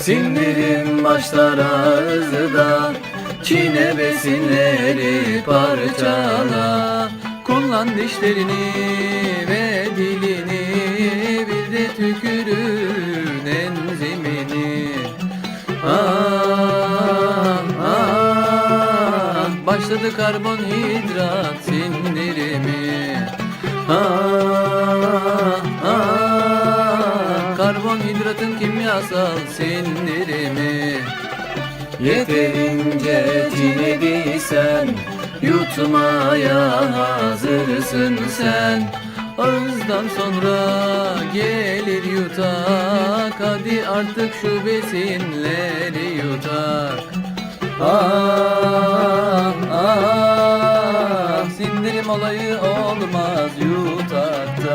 Sindirim başlar ağızda Çiğne besinleri parçala. Kullan dişlerini ve dilini Bir de tükürün enzimini. Ah ah. Başladı karbonhidrat sindirimi Karbonhidratın kimyasal sindirimi. Yeterince çiğnediysen Yutmaya hazırsın sen. Ağızdan sonra gelir yutak. Hadi artık şu besinleri yutak. Ah ah Sindirim olayı olmaz yutak